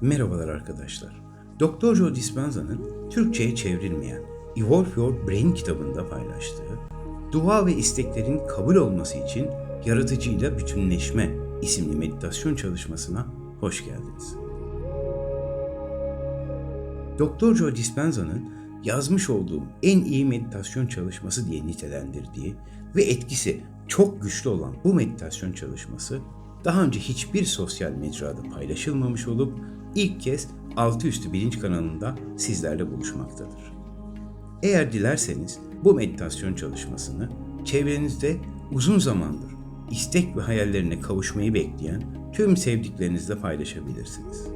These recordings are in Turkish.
Merhabalar arkadaşlar. Dr. Joe Dispenza'nın Türkçe'ye çevrilmeyen Evolve Your Brain kitabında paylaştığı Dua ve isteklerin kabul olması için yaratıcıyla bütünleşme isimli meditasyon çalışmasına hoş geldiniz. Dr. Joe Dispenza'nın yazmış olduğum en iyi meditasyon çalışması diye nitelendirdiği ve etkisi çok güçlü olan bu meditasyon çalışması daha önce hiçbir sosyal mecrada paylaşılmamış olup ilk kez Altı Bilinç kanalında sizlerle buluşmaktadır. Eğer dilerseniz bu meditasyon çalışmasını çevrenizde uzun zamandır istek ve hayallerine kavuşmayı bekleyen tüm sevdiklerinizle paylaşabilirsiniz.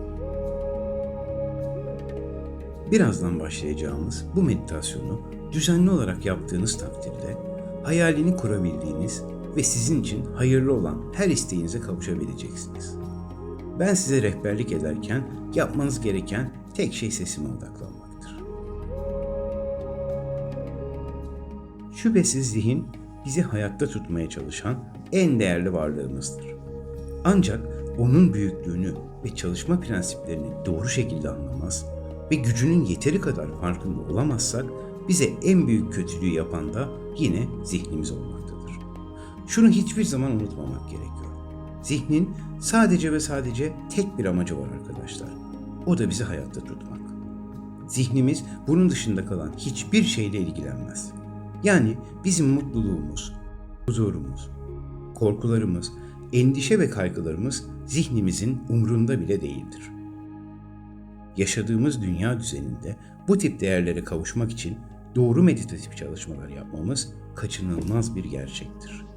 Birazdan başlayacağımız bu meditasyonu düzenli olarak yaptığınız takdirde hayalini kurabildiğiniz ve sizin için hayırlı olan her isteğinize kavuşabileceksiniz. Ben size rehberlik ederken yapmanız gereken tek şey sesime odaklanmaktır. Şüphesiz zihin bizi hayatta tutmaya çalışan en değerli varlığımızdır. Ancak onun büyüklüğünü ve çalışma prensiplerini doğru şekilde anlamaz ve gücünün yeteri kadar farkında olamazsak bize en büyük kötülüğü yapan da yine zihnimiz olmaktadır. Şunu hiçbir zaman unutmamak gerekiyor. Zihnin sadece ve sadece tek bir amacı var arkadaşlar. O da bizi hayatta tutmak. Zihnimiz bunun dışında kalan hiçbir şeyle ilgilenmez. Yani bizim mutluluğumuz, huzurumuz, korkularımız, endişe ve kaygılarımız zihnimizin umrunda bile değildir. Yaşadığımız dünya düzeninde bu tip değerlere kavuşmak için doğru meditatif çalışmalar yapmamız kaçınılmaz bir gerçektir.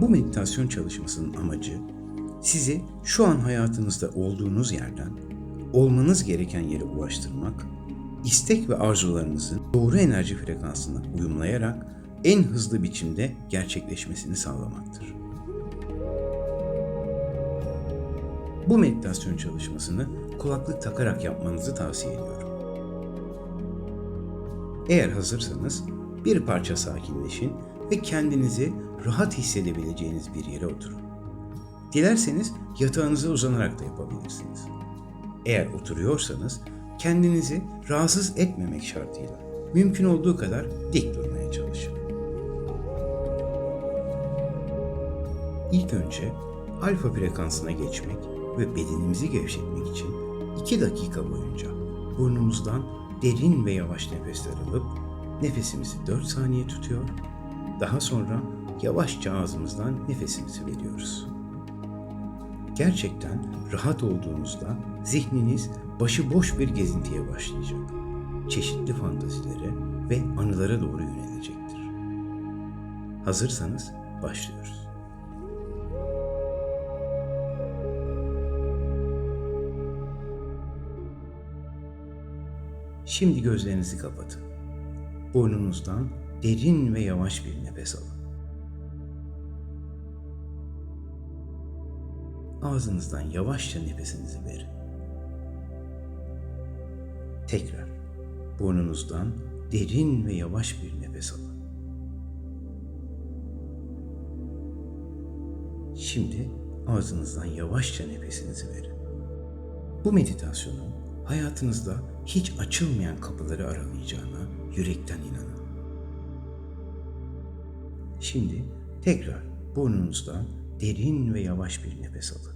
Bu meditasyon çalışmasının amacı sizi şu an hayatınızda olduğunuz yerden olmanız gereken yere ulaştırmak, istek ve arzularınızın doğru enerji frekansına uyumlayarak en hızlı biçimde gerçekleşmesini sağlamaktır. Bu meditasyon çalışmasını kulaklık takarak yapmanızı tavsiye ediyorum. Eğer hazırsanız bir parça sakinleşin ve kendinizi rahat hissedebileceğiniz bir yere oturun. Dilerseniz yatağınıza uzanarak da yapabilirsiniz. Eğer oturuyorsanız kendinizi rahatsız etmemek şartıyla mümkün olduğu kadar dik durmaya çalışın. İlk önce alfa frekansına geçmek ve bedenimizi gevşetmek için 2 dakika boyunca burnumuzdan derin ve yavaş nefesler alıp nefesimizi 4 saniye tutuyor. Daha sonra yavaşça ağzımızdan nefesimizi veriyoruz. Gerçekten rahat olduğunuzda zihniniz başıboş bir gezintiye başlayacak. Çeşitli fantazilere ve anılara doğru yönelecektir. Hazırsanız başlıyoruz. Şimdi gözlerinizi kapatın. Burnunuzdan derin ve yavaş bir nefes alın. Ağzınızdan yavaşça nefesinizi verin. Tekrar burnunuzdan derin ve yavaş bir nefes alın. Şimdi ağzınızdan yavaşça nefesinizi verin. Bu meditasyonun hayatınızda hiç açılmayan kapıları aralayacağına yürekten inanın. Şimdi tekrar burnunuzdan derin ve yavaş bir nefes alın.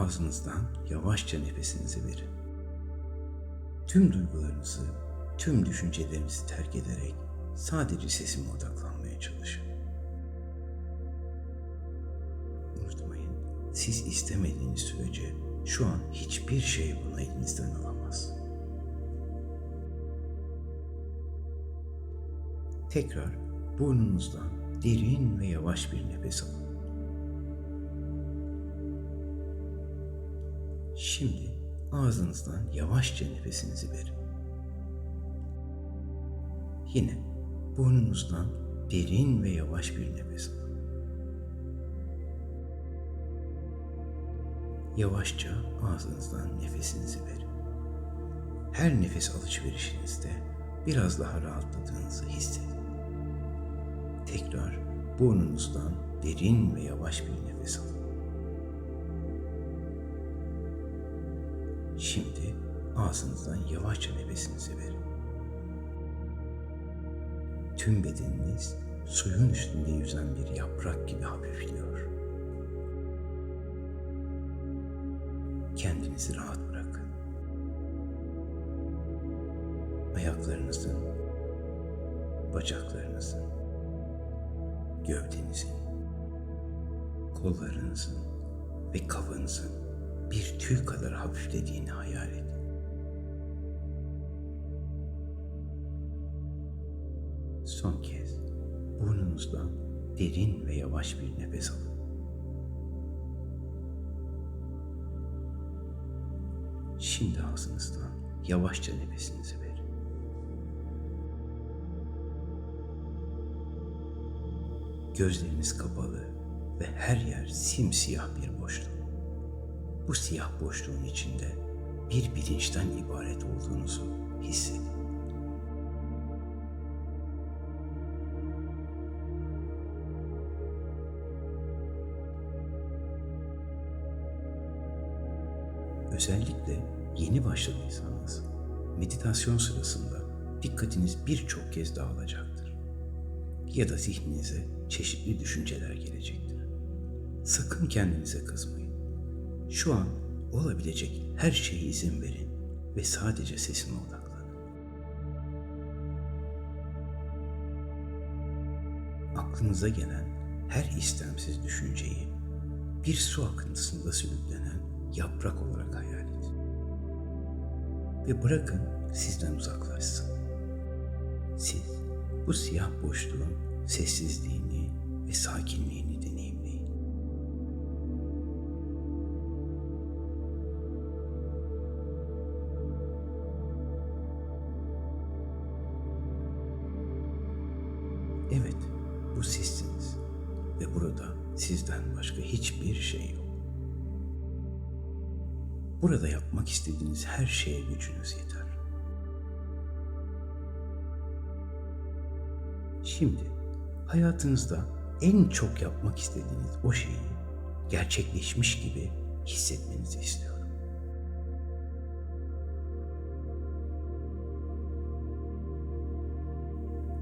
Ağzınızdan yavaşça nefesinizi verin. Tüm duygularınızı, tüm düşüncelerinizi terk ederek sadece sesime odaklanmaya çalışın. Unutmayın, siz istemediğiniz sürece şu an hiçbir şey bunu elinizden alamaz. Tekrar burnunuzdan derin ve yavaş bir nefes alın. Şimdi ağzınızdan yavaşça nefesinizi verin. Yine burnunuzdan derin ve yavaş bir nefes alın. Yavaşça ağzınızdan nefesinizi verin. Her nefes alışverişinizde biraz daha rahatladığınızı hissedin. Tekrar burnunuzdan derin ve yavaş bir nefes alın. Şimdi ağzınızdan yavaşça nefesinizi verin. Tüm bedeniniz suyun üstünde yüzen bir yaprak gibi hafifliyor. Kendinizi rahat bırakın. Ayaklarınızın, bacaklarınızın, gövdenizin, kollarınızın ve kafanızın bir tüy kadar hafiflediğini hayal edin. Son kez burnunuzdan derin ve yavaş bir nefes alın. Şimdi ağzınızdan yavaşça nefesinizi verin. Gözleriniz kapalı ve her yer simsiyah bir boşluk. Bu siyah boşluğun içinde bir bilinçten ibaret olduğunuzu hissedin. Özellikle yeni başladıysanız meditasyon sırasında dikkatiniz birçok kez dağılacaktır. Ya da zihninize çeşitli düşünceler gelecektir. Sakın kendinize kızmayın. Şu an olabilecek her şeye izin verin ve sadece sesime odaklanın. Aklınıza gelen her istemsiz düşünceyi bir su akıntısında sürüklenen yaprak olarak hayal edin. Ve bırakın sizden uzaklaşsın. Siz bu siyah boşluğun sessizliğini ve sakinliğini şey yok. Burada yapmak istediğiniz her şeye gücünüz yeter. Şimdi hayatınızda en çok yapmak istediğiniz o şeyi gerçekleşmiş gibi hissetmenizi istiyorum.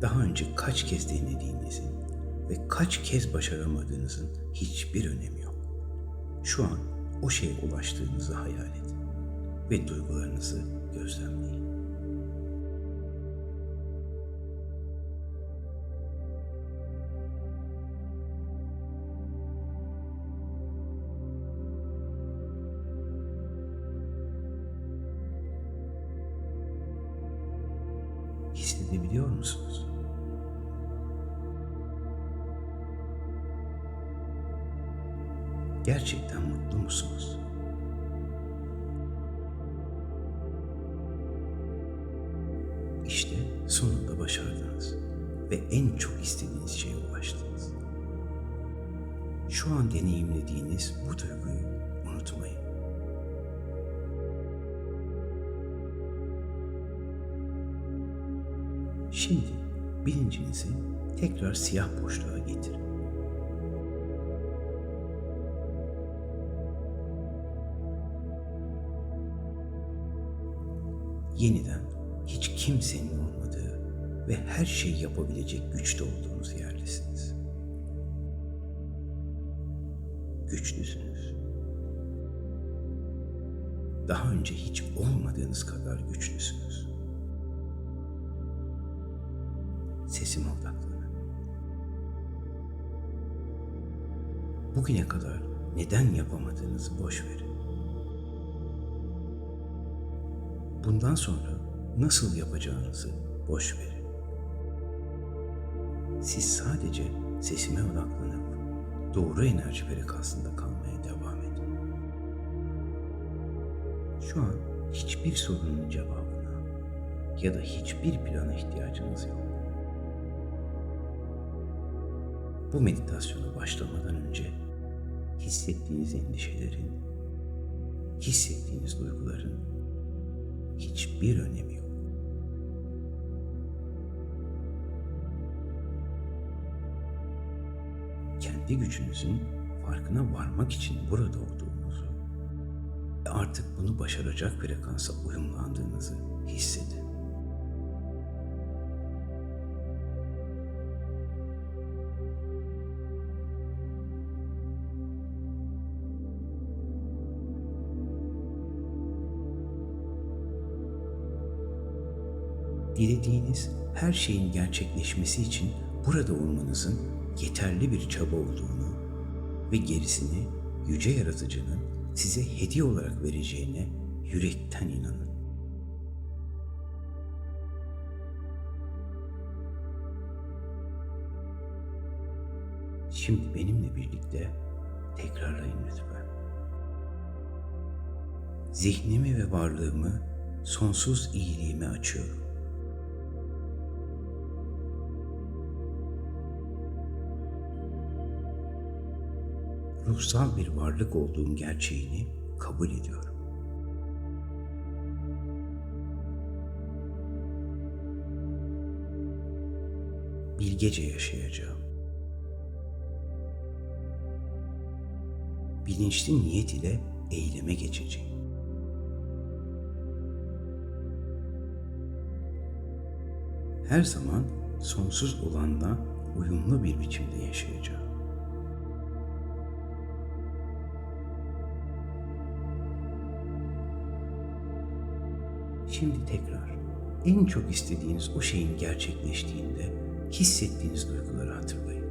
Daha önce kaç kez denediğinizin ve kaç kez başaramadığınızın hiçbir önemi yok. Şu an o şeye ulaştığınızı hayal edin ve duygularınızı gözlemleyin. Hissedebiliyor musunuz? Gerçekten mutlu musunuz? İşte sonunda başardınız ve en çok istediğiniz şeye ulaştınız. Şu an deneyimlediğiniz bu duyguyu unutmayın. Şimdi bilincinizi tekrar siyah boşluğa getirin. Yeniden hiç kimsenin olmadığı ve her şeyi yapabilecek güçte olduğunuz yerdesiniz. Güçlüsünüz. Daha önce hiç olmadığınız kadar güçlüsünüz. Sesime odaklanın. Bugüne kadar neden yapamadığınızı boş verin. Bundan sonra nasıl yapacağınızı boş verin. Siz sadece sesime odaklanıp doğru enerji frekansında kalmaya devam edin. Şu an hiçbir sorunun cevabına ya da hiçbir plana ihtiyacınız yok. Bu meditasyona başlamadan önce hissettiğiniz endişelerin, hissettiğiniz duyguların hiçbir önemi yok. Kendi gücünüzün farkına varmak için burada olduğunuzu ve artık bunu başaracak frekansa uyumlandığınızı hissedin. Dilediğiniz her şeyin gerçekleşmesi için burada olmanızın yeterli bir çaba olduğunu ve gerisini yüce yaratıcının size hediye olarak vereceğine yürekten inanın. Şimdi benimle birlikte tekrarlayın lütfen. Zihnimi ve varlığımı sonsuz iyiliğime açıyorum. Ruhsal bir varlık olduğum gerçeğini kabul ediyorum. Bilgece yaşayacağım. Bilinçli niyet ile eyleme geçeceğim. Her zaman sonsuz olanla uyumlu bir biçimde yaşayacağım. Şimdi tekrar en çok istediğiniz o şeyin gerçekleştiğinde hissettiğiniz duyguları hatırlayın.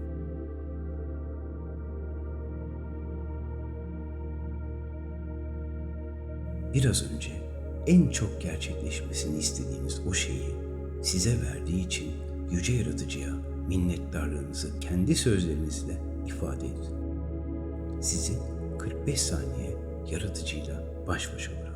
Biraz önce en çok gerçekleşmesini istediğiniz o şeyi size verdiği için yüce yaratıcıya minnettarlığınızı kendi sözlerinizle ifade edin. Sizi 45 saniye yaratıcıyla baş başa bırakın.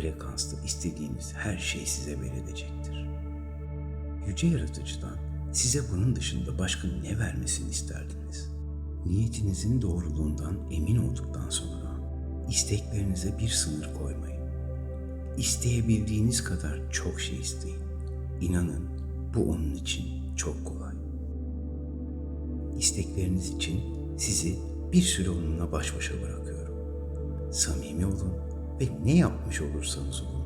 Bu frekansta istediğiniz her şey size verilecektir. Yüce Yaratıcı'dan size bunun dışında başka ne vermesini isterdiniz? Niyetinizin doğruluğundan emin olduktan sonra isteklerinize bir sınır koymayın. İsteyebildiğiniz kadar çok şey isteyin. İnanın bu onun için çok kolay. İstekleriniz için sizi bir süre onunla baş başa bırakıyorum. Samimi olun ve ne yapmış olursanız olun,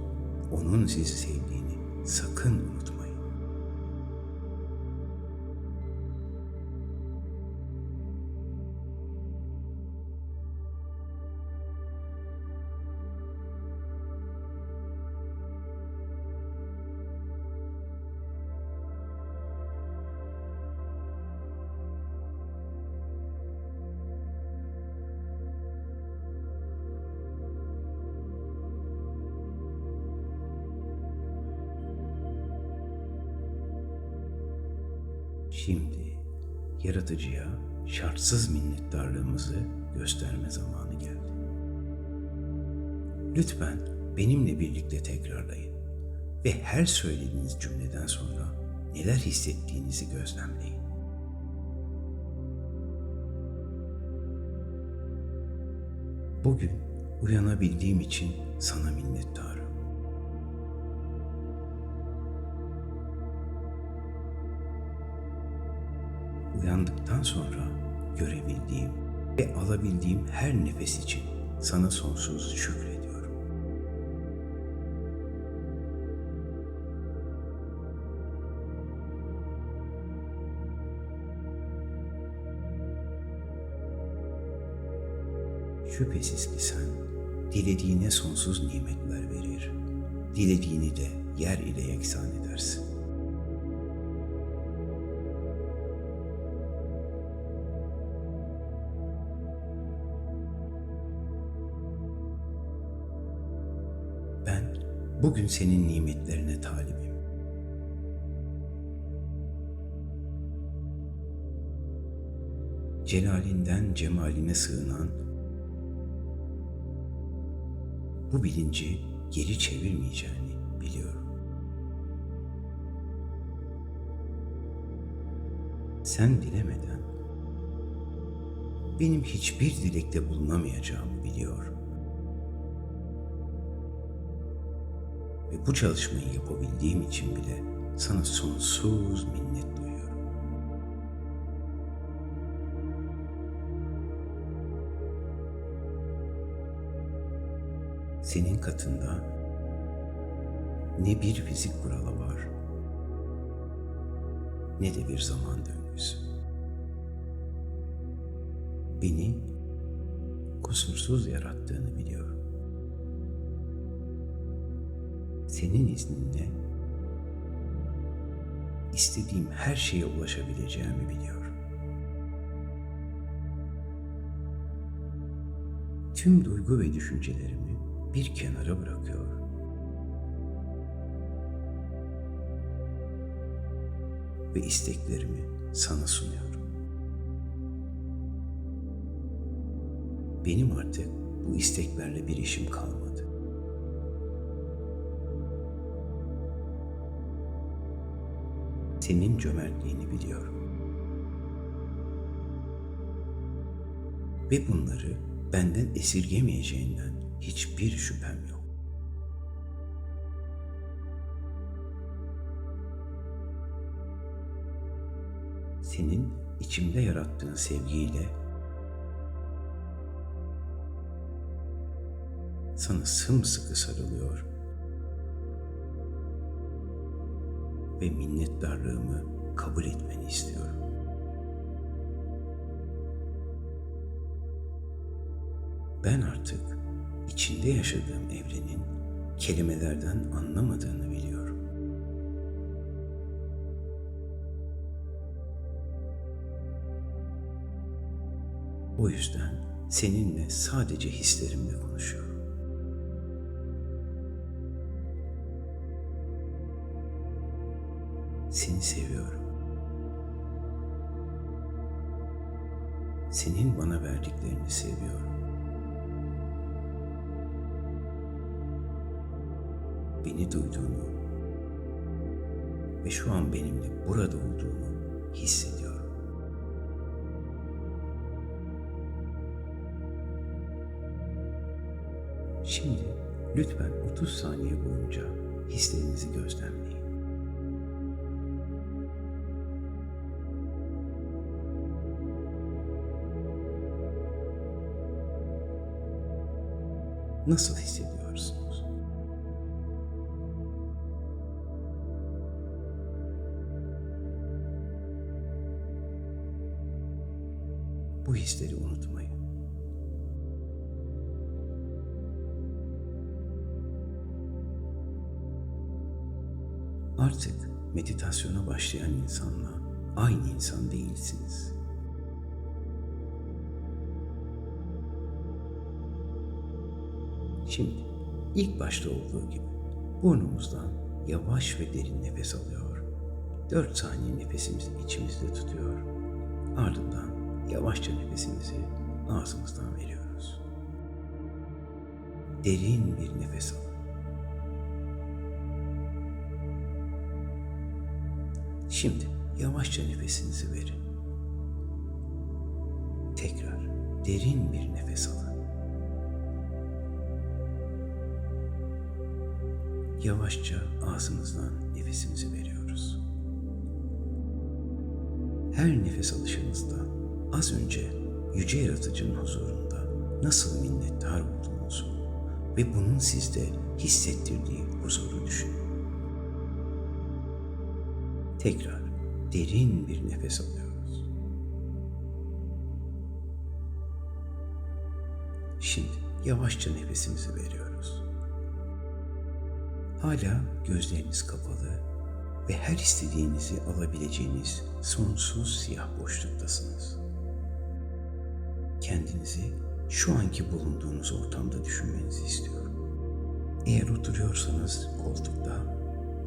onun sizi sevdiğini sakın unutmayın. Şimdi yaratıcıya şartsız minnettarlığımızı gösterme zamanı geldi. Lütfen benimle birlikte tekrarlayın ve her söylediğiniz cümleden sonra neler hissettiğinizi gözlemleyin. Bugün uyanabildiğim için sana minnettarım. Uyandıktan sonra görebildiğim ve alabildiğim her nefes için sana sonsuz şükrediyorum. Şüphesiz ki sen dilediğine sonsuz nimetler verir, dilediğini de yer ile yeksan edersin. Bugün senin nimetlerine talibim. Celalinden cemaline sığınan bu bilinci geri çevirmeyeceğini biliyorum. Sen dilemeden benim hiçbir dilekte bulunamayacağımı biliyorum. Ve bu çalışmayı yapabildiğim için bile sana sonsuz minnet duyuyorum. Senin katında ne bir fizik kuralı var ne de bir zaman döngüsü. Beni kusursuz yarattığını biliyorum. Senin izninle istediğim her şeye ulaşabileceğimi biliyorum. Tüm duygu ve düşüncelerimi bir kenara bırakıyor. Ve isteklerimi sana sunuyorum. Benim artık bu isteklerle bir işim kalmadı. Senin cömertliğini biliyorum. Ve bunları benden esirgemeyeceğinden hiçbir şüphem yok. Senin içimde yarattığın sevgiyle sana sımsıkı sarılıyor ve minnettarlığımı kabul etmeni istiyorum. Ben artık içinde yaşadığım evrenin kelimelerden anlamadığını biliyorum. O yüzden seninle sadece hislerimle konuşuyorum. Seni seviyorum. Senin bana verdiklerini seviyorum. Beni duyduğunu ve şu an benimle burada olduğunu hissediyorum. Şimdi lütfen 30 saniye boyunca hislerinizi gözlemleyin. Nasıl hissediyorsunuz? Bu hisleri unutmayın. Artık meditasyona başlayan insanla aynı insan değilsiniz. Şimdi ilk başta olduğu gibi burnumuzdan yavaş ve derin nefes alıyor. 4 saniye nefesimizi içimizde tutuyor. Ardından yavaşça nefesimizi ağzımızdan veriyoruz. Derin bir nefes alın. Şimdi yavaşça nefesinizi verin. Tekrar derin bir nefes alın. Yavaşça ağzımızdan nefesimizi veriyoruz. Her nefes alışınızda az önce yüce yaratıcının huzurunda nasıl minnettar olduğunuzu ve bunun sizde hissettirdiği huzuru düşünün. Tekrar derin bir nefes alıyoruz. Şimdi yavaşça nefesimizi veriyoruz. Hala gözleriniz kapalı ve her istediğinizi alabileceğiniz sonsuz siyah boşluktasınız. Kendinizi şu anki bulunduğunuz ortamda düşünmenizi istiyorum. Eğer oturuyorsanız koltukta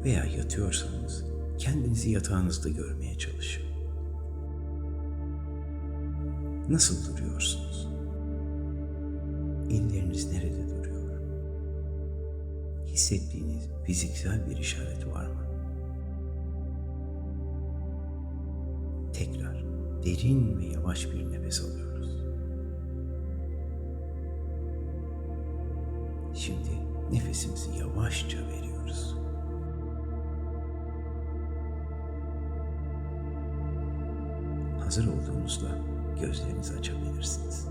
veya yatıyorsanız kendinizi yatağınızda görmeye çalışın. Nasıl duruyorsunuz? Elleriniz nerede duruyor? Hissettiğiniz fiziksel bir işaret var mı? Tekrar derin ve yavaş bir nefes alıyoruz. Şimdi nefesimizi yavaşça veriyoruz. Hazır olduğunuzda gözlerinizi açabilirsiniz.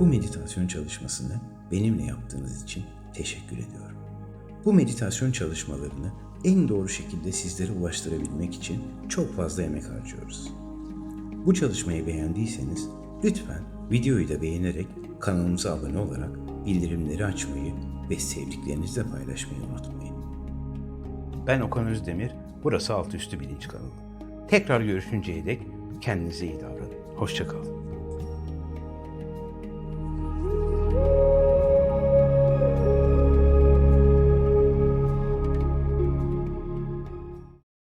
Bu meditasyon çalışmasını benimle yaptığınız için teşekkür ediyorum. Bu meditasyon çalışmalarını en doğru şekilde sizlere ulaştırabilmek için çok fazla emek harcıyoruz. Bu çalışmayı beğendiyseniz lütfen videoyu da beğenerek kanalımıza abone olarak bildirimleri açmayı ve sevdiklerinizle paylaşmayı unutmayın. Ben Okan Özdemir, burası Altüstü Bilinç kanalı. Tekrar görüşünceye dek kendinize iyi davranın. Hoşçakalın.